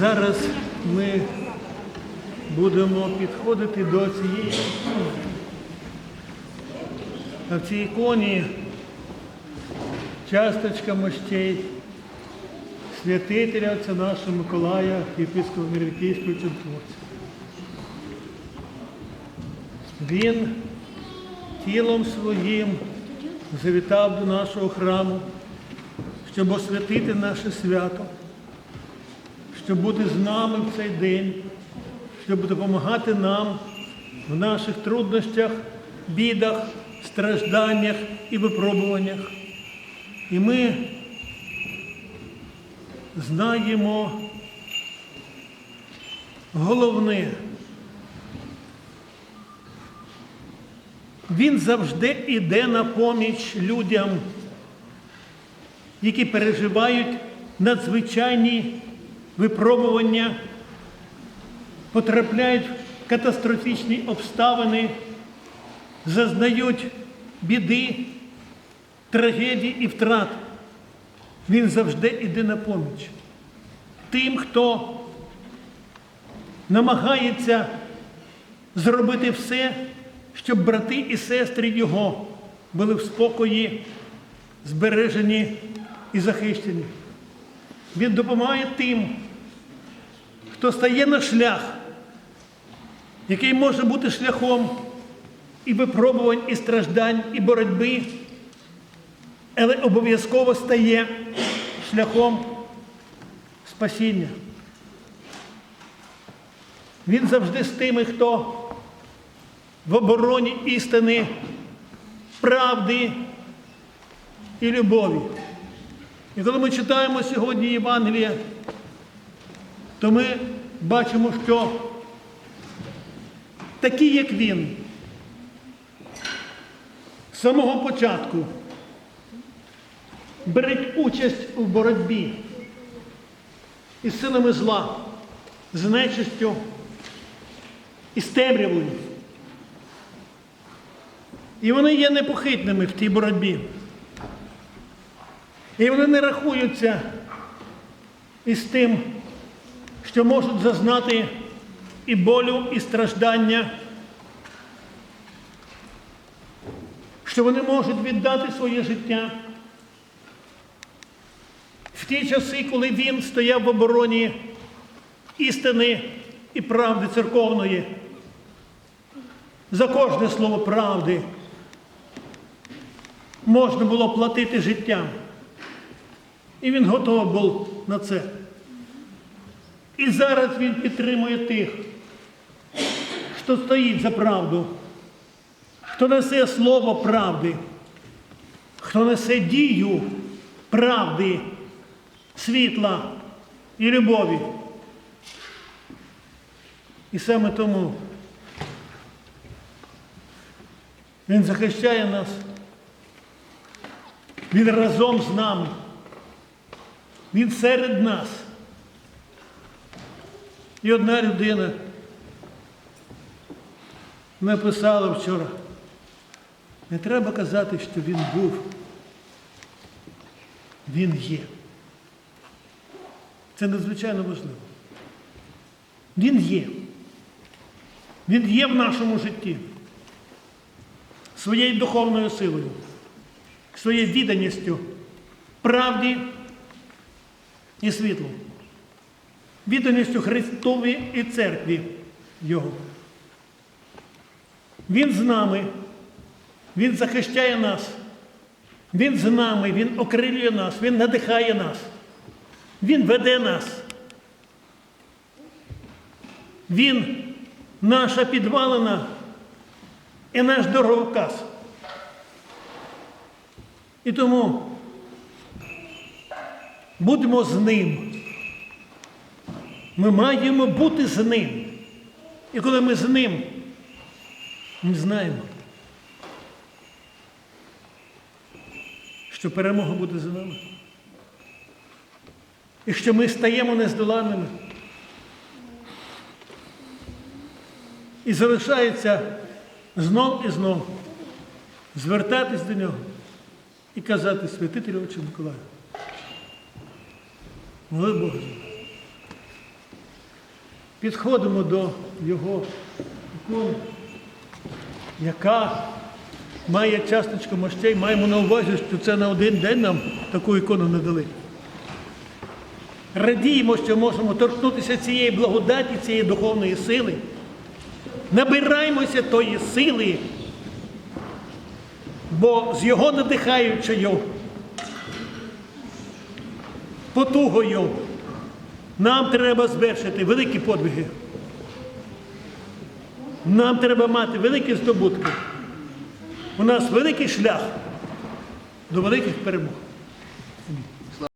Зараз ми будемо підходити до цієї ікони. А в цій іконі часточка мощей святителя отця нашого Миколая, єпископа Мірвікійського чудотворця. Він тілом своїм завітав до нашого храму, щоб освятити наше свято, щоб бути з нами в цей день, щоб допомагати нам в наших труднощах, бідах, стражданнях і випробуваннях. І ми знаємо головне. Він завжди йде на поміч людям, які переживають надзвичайні випробування, потрапляють в катастрофічні обставини, зазнають біди, трагедій і втрат. Він завжди йде на поміч. Тим, хто намагається зробити все, щоб брати і сестри його були в спокої, збережені і захищені. Він допомагає тим, хто стає на шлях, який може бути шляхом і випробувань, і страждань, і боротьби, але обов'язково стає шляхом спасіння. Він завжди з тими, хто в обороні істини, правди і любові. І коли ми читаємо сьогодні Євангеліє, то ми бачимо, що такі, як він, з самого початку беруть участь у боротьбі із силами зла, з нечистю і з темрявою. І вони є непохитними в тій боротьбі. І вони не рахуються із тим, що можуть зазнати і болю, і страждання, що вони можуть віддати своє життя. В ті часи, коли він стояв в обороні істини і правди церковної, за кожне слово правди можна було платити життям. І він готовий був на це. І зараз він підтримує тих, хто стоїть за правду, хто несе слово правди, хто несе дію правди, світла і любові. І саме тому він захищає нас. Він разом з нами. Він серед нас. І одна людина написала вчора. Не треба казати, що він був. Він є. Це надзвичайно важливо. Він є. Він є в нашому житті своєю духовною силою, своєю відданістю, правді і світлу, відданістю Христові і церкві Його. Він з нами, Він захищає нас, Він з нами, Він окрилює нас, Він надихає нас, Він веде нас. Він наша підвалина і наш дороговказ. І тому будемо з ним. Ми маємо бути з ним. І коли ми з ним, ми знаємо, що перемога буде за нами. І що ми стаємо нездоланними. І залишається знов і знов звертатись до нього і казати святителю Отче Миколаю. Моли Бога. підходимо до його ікони, яка має часточку мощей, маємо на увазі, що це на один день нам таку ікону не дали. Радіємо, що можемо торкнутися цієї благодаті, цієї духовної сили. Набираємося тої сили, бо з його надихаючою потугою нам треба звершити великі подвиги. Нам треба мати великі здобутки. У нас великий шлях до великих перемог.